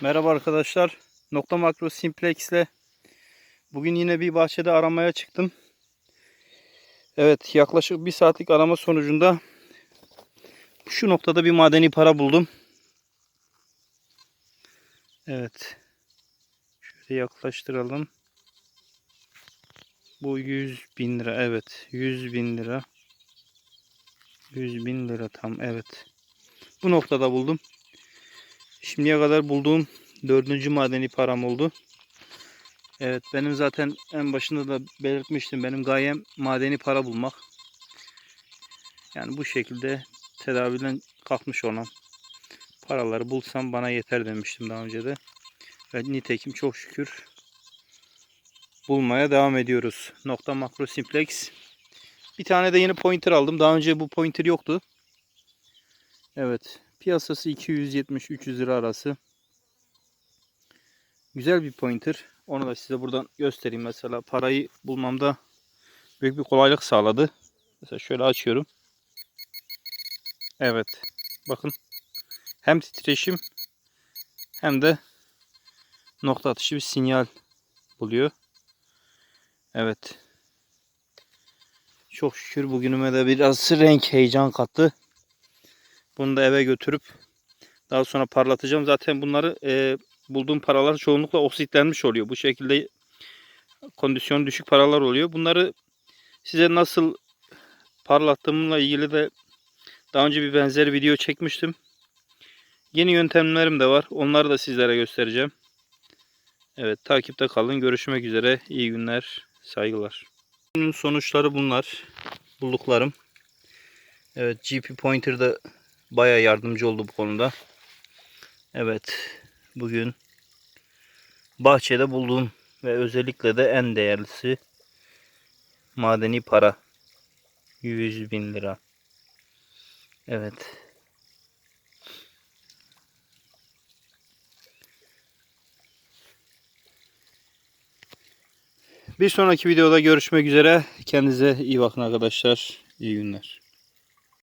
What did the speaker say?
Merhaba arkadaşlar. Nokta Makro Simplex ile bugün yine bir bahçede aramaya çıktım. Evet yaklaşık bir saatlik arama sonucunda şu noktada bir madeni para buldum. Evet. Şöyle yaklaştıralım. Bu 100 bin lira. Evet. 100 bin lira. 100 bin lira tam. Evet. Bu noktada buldum. Şimdiye kadar bulduğum dördüncü madeni param oldu. Evet benim zaten en başında da belirtmiştim. Benim gayem madeni para bulmak. Yani bu şekilde tedaviden kalkmış olan paraları bulsam bana yeter demiştim daha önce de. Ve nitekim çok şükür bulmaya devam ediyoruz. Nokta makro simplex. Bir tane de yeni pointer aldım. Daha önce bu pointer yoktu. Evet. Piyasası 270-300 lira arası. Güzel bir pointer. Onu da size buradan göstereyim. Mesela parayı bulmamda büyük bir kolaylık sağladı. Mesela şöyle açıyorum. Evet. Bakın. Hem titreşim hem de nokta atışı bir sinyal buluyor. Evet. Çok şükür bugünüme de biraz renk heyecan kattı. Bunu da eve götürüp daha sonra parlatacağım. Zaten bunları e, bulduğum paralar çoğunlukla oksitlenmiş oluyor. Bu şekilde kondisyon düşük paralar oluyor. Bunları size nasıl parlattığımla ilgili de daha önce bir benzer video çekmiştim. Yeni yöntemlerim de var. Onları da sizlere göstereceğim. Evet takipte kalın. Görüşmek üzere. İyi günler. Saygılar. Bunun sonuçları bunlar. Bulduklarım. Evet GP Pointer da baya yardımcı oldu bu konuda. Evet bugün bahçede bulduğum ve özellikle de en değerlisi madeni para 100 bin lira. Evet. Bir sonraki videoda görüşmek üzere. Kendinize iyi bakın arkadaşlar. İyi günler.